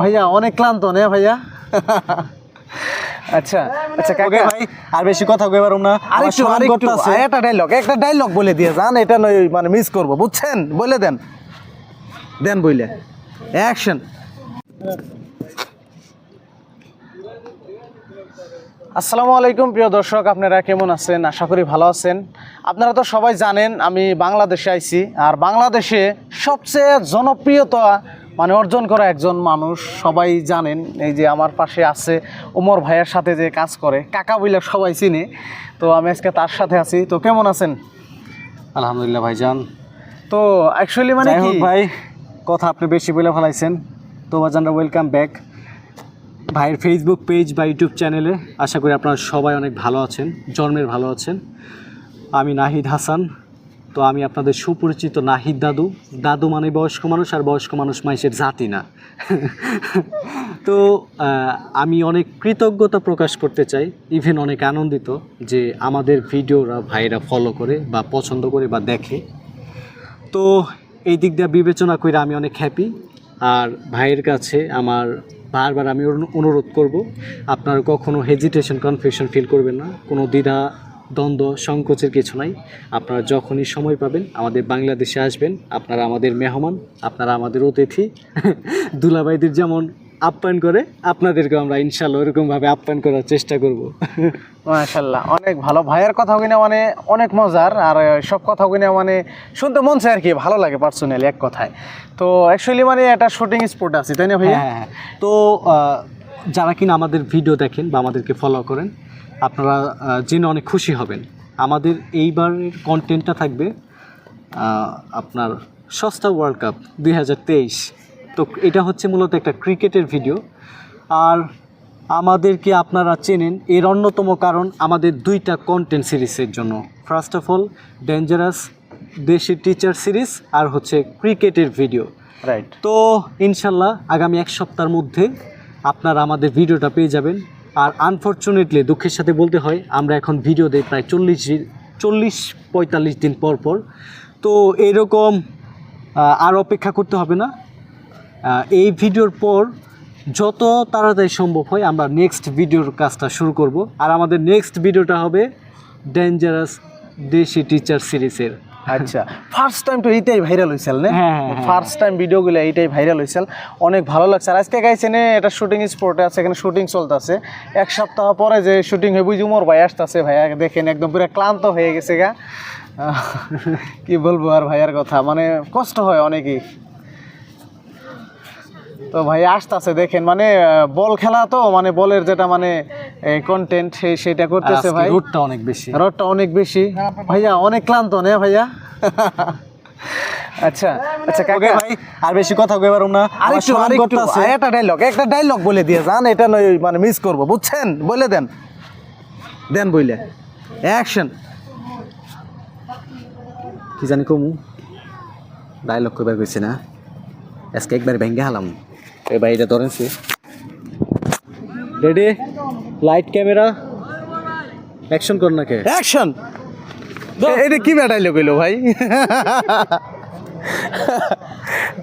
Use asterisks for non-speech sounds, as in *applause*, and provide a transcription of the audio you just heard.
ভাইয়া অনেক ক্লান্ত নে ভাইয়া? আচ্ছা আচ্ছা কাকা। ভাই আর বেশি কথা কইবার না। আরেকটু আরেকটু একটা ডায়লগ একটা ডায়লগ বলে দিয়ে যান এটা নয় মানে মিস করব বুঝছেন? বলে দেন। দেন বইলে। অ্যাকশন আসসালামু আলাইকুম প্রিয় দর্শক আপনারা কেমন আছেন? আশা করি ভালো আছেন। আপনারা তো সবাই জানেন আমি বাংলাদেশে আইছি আর বাংলাদেশে সবচেয়ে জনপ্রিয়তা মানে অর্জন করা একজন মানুষ সবাই জানেন এই যে আমার পাশে আছে ওমর ভাইয়ের সাথে যে কাজ করে কাকা বইলে সবাই চিনে তো আমি আজকে তার সাথে আছি। তো কেমন আছেন? আলহামদুলিল্লাহ ভাইজান। তো অ্যাকচুয়ালি মানে কি? ভাই কথা আপনি বেশি বলে ফেলাইছেন। তো ভাইজানরা ওয়েলকাম ব্যাক ভাইয়ের ফেসবুক পেজ বা ইউটিউব চ্যানেলে আশা করি আপনারা সবাই অনেক ভালো আছেন জন্মের ভালো আছেন। আমি নাহিদ হাসান। তো আমি আপনাদের সুপরিচিত নাহিদ দাদু। দাদু মানে বয়স্ক মানুষ আর বয়স্ক মানুষ মানুষের জাতি না। *laughs* তো আমি অনেক কৃতজ্ঞতা প্রকাশ করতে চাই ইভেন অনেক আনন্দিত যে আমাদের ভিডিওরা ভাইরা ফলো করে বা পছন্দ করে বা দেখে। তো, এই দিক দিয়ে বিবেচনা করে আমি অনেক হ্যাপি আর ভাইয়ের কাছে আমার বারবার আমি অনু- অনুরোধ করব, আপনারা কখনো হেজিটেশন কনফিউশন ফিল করবেন না। কোনো দ্বিধা দ্বন্দ্ব সংকোচের কিছু নাই। আপনারা যখনই সময় পাবেন আমাদের বাংলাদেশে আসবেন। আপনারা আমাদের মেহমান আপনারা আমাদের অতিথি। *laughs* দুলাভাইদের যেমন আপ্যায়ন করে আপনাদেরকে আমরা ইনশাল্লাহ ওরকমভাবে আপ্যায়ন করার চেষ্টা করব। *laughs* মাশাল্লাহ অনেক ভালো। ভাইয়ের কথা কিনা মানে অনেক মজার আর সব কথা কিনা মানে শুনতে মন চায় আর কি ভালো লাগে পার্সোনালি এক কথায়। তো অ্যাকচুয়ালি মানে একটা শুটিং স্পট আছে তাই না ভাইয়া? হ্যাঁ হ্যাঁ। তো আহ, যারা কিনা আমাদের ভিডিও দেখেন বা আমাদেরকে ফলো করেন আপনারা জেনে অনেক খুশি হবেন। আমাদের এইবারের কন্টেন্টটা থাকবে আপনার সস্তা ওয়ার্ল্ড কাপ দুই হাজার তেইশ। তো এটা হচ্ছে মূলত একটা ক্রিকেটের ভিডিও আর আমাদেরকে আপনারা চেনেন এর অন্যতম কারণ আমাদের দুইটা কন্টেন্ট সিরিজের জন্য। ফার্স্ট অফ অল ডেঞ্জারাস দেশি টিচার সিরিজ আর হচ্ছে ক্রিকেটের ভিডিও রাইট তো ইনশাল্লাহ আগামী এক সপ্তাহের মধ্যে আপনারা আমাদের ভিডিওটা পেয়ে যাবেন। আর আনফর্চুনেটলি দুঃখের সাথে বলতে হয়, আমরা এখন ভিডিও দিই প্রায় চল্লিশ চল্লিশ, পঁয়তাল্লিশ দিন পর পর। তো এরকম আর অপেক্ষা করতে হবে না। এই ভিডিওর পর যত তাড়াতাড়ি সম্ভব হয় আমরা নেক্সট ভিডিওর কাজটা শুরু করব। আর আমাদের নেক্সট ভিডিওটা হবে ডেঞ্জারাস দেশি টিচার সিরিজের আচ্ছা ফার্স্ট টাইম তো এইটাই ভাইরাল হয়েছিল না। ফার্স্ট টাইম ভিডিও ভিডিওগুলো এইটাই ভাইরাল হয়েছিল অনেক ভালো লাগছে। আর আজকে গাইছে নে এটা শুটিং স্পটে আছে এখানে শুটিং চলতেছে। এক সপ্তাহ পরে যে শুটিং হয়ে বুঝি উমর ভাই আসতেছে ভাইয়া দেখেন একদম পুরো ক্লান্ত হয়ে গেছে গা। কি বলব আর ভাইয়ার কথা মানে কষ্ট হয় অনেকই। তো ভাই আসতেছে দেখেন মানে বল খেলা তো মানে বলের যেটা মানে কন্টেন্ট সেটা করতেছে ভাই। রোডটা অনেক বেশি। রোডটা অনেক বেশি। ভাইয়া অনেক ক্লান্ত নে ভাইয়া? আচ্ছা আচ্ছা কাকা। ভাই আর বেশি কথা কইবার না। আরেকটু আরেকটু একটা ডায়লগ একটা ডায়লগ বলে দিয়ে যান এটা নয় মানে মিস করব বুঝছেন? বলে দেন। দেন বইলে। অ্যাকশন কি জানি কমু। ডায়লগ কইবার কইছে না। আজকে একবার ভেঙ্গে হালাম। এই ভাই এটা ধরেন সে। রেডি লাইট ক্যামেরা অ্যাকশন কর না কে? অ্যাকশন এটা কি ব্যাটাইলো হইল ভাই? *laughs*